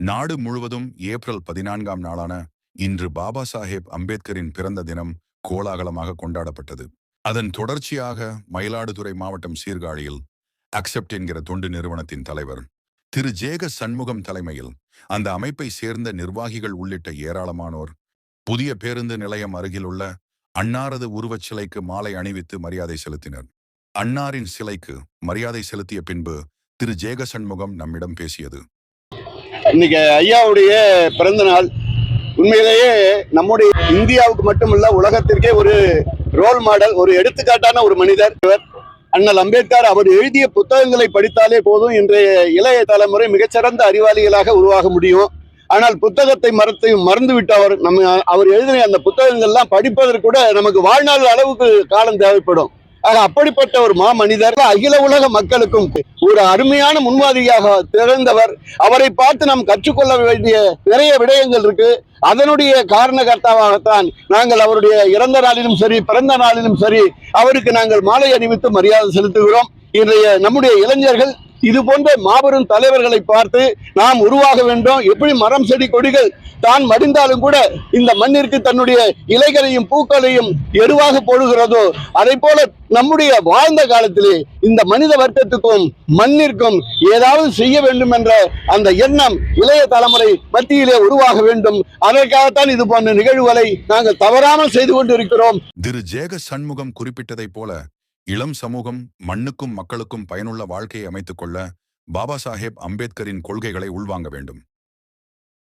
நாடு முழுவதும் ஏப்ரல் பதினான்காம் நாளான இன்று பாபா சாஹேப் அம்பேத்கரின் பிறந்த தினம் கோலாகலமாக கொண்டாடப்பட்டது. அதன் தொடர்ச்சியாக மயிலாடுதுறை மாவட்டம் சீர்காழியில் அக்செப்ட் என்கிற தொண்டு நிறுவனத்தின் தலைவர் திரு. ஜேக சண்முகம் தலைமையில் அந்த அமைப்பை சேர்ந்த நிர்வாகிகள் உள்ளிட்ட ஏராளமானோர் புதிய பேருந்து நிலையம் அருகிலுள்ள அன்னாரது உருவச் சிலைக்கு மாலை அணிவித்து மரியாதை செலுத்தினர். அன்னாரின் சிலைக்கு மரியாதை செலுத்திய பின்பு திரு. ஜேக சண்முகம் நம்மிடம் பேசியது இன்னைக்கு ஐயாவுடைய பிறந்த நாள். உண்மையிலேயே நம்முடைய இந்தியாவுக்கு மட்டுமல்ல உலகத்திற்கே ஒரு ரோல் மாடல் ஒரு எடுத்துக்காட்டான ஒரு மனிதர் இவர். அண்ணல் அம்பேத்கர் அவர் எழுதிய புத்தகங்களை படித்தாலே போதும் இன்றைய இளைய தலைமுறை மிகச்சிறந்த அறிவாளிகளாக உருவாக முடியும். ஆனால் புத்தகத்தை மறத்து மறந்து விட்டவர் நம்ம அவர் எழுதின அந்த புத்தகங்கள்லாம் படிப்பதற்கு கூட நமக்கு வாழ்நாள் அளவுக்கு காலம் தேவைப்படும். அப்படிப்பட்ட ஒரு மாமனிதர் அகில உலக மக்களுக்கும் ஒரு அருமையான முன்மாதிரியாக திகழ்ந்தவர். அவரை பார்த்து நாம் கற்றுக்கொள்ள வேண்டிய நிறைய விடயங்கள் இருக்கு. அதனுடைய காரணகர்த்தாவாகத்தான் நாங்கள் அவருடைய இறந்த நாளிலும் சரி பிறந்த நாளிலும் சரி அவருக்கு நாங்கள் மாலை அணிவித்து மரியாதை செலுத்துகிறோம். இன்றைய நம்முடைய இளைஞர்கள் இது போன்ற மாபெரும் தலைவர்களை பார்த்து நாம் உருவாக வேண்டும். எப்படி மரம் செடி கொடிகள் தான் மடிந்தாலும் கூட இந்த மண்ணிற்கு தன்னுடைய இலைகளையும் பூக்களையும் எருவாக போடுகிறதோ அதை போல நம்முடைய வாழ்ந்த காலத்திலே இந்த மனித வர்க்கத்துக்கும் மண்ணிற்கும் ஏதாவது செய்ய வேண்டும் என்ற அந்த எண்ணம் இளைய தலைமுறை மத்தியிலே உருவாக வேண்டும். அதற்காகத்தான் இது போன்ற நிகழ்வுகளை நாங்கள் தவறாமல் செய்து கொண்டிருக்கிறோம். திரு ஜேக சண்முகம் குறிப்பிட்டதைப் போல இளம் சமூகம் மண்ணுக்கும் மக்களுக்கும் பயனுள்ள வாழ்க்கையை அமைத்துக் கொள்ள பாபா சாஹேப் அம்பேத்கரின் கொள்கைகளை உள்வாங்க வேண்டும்.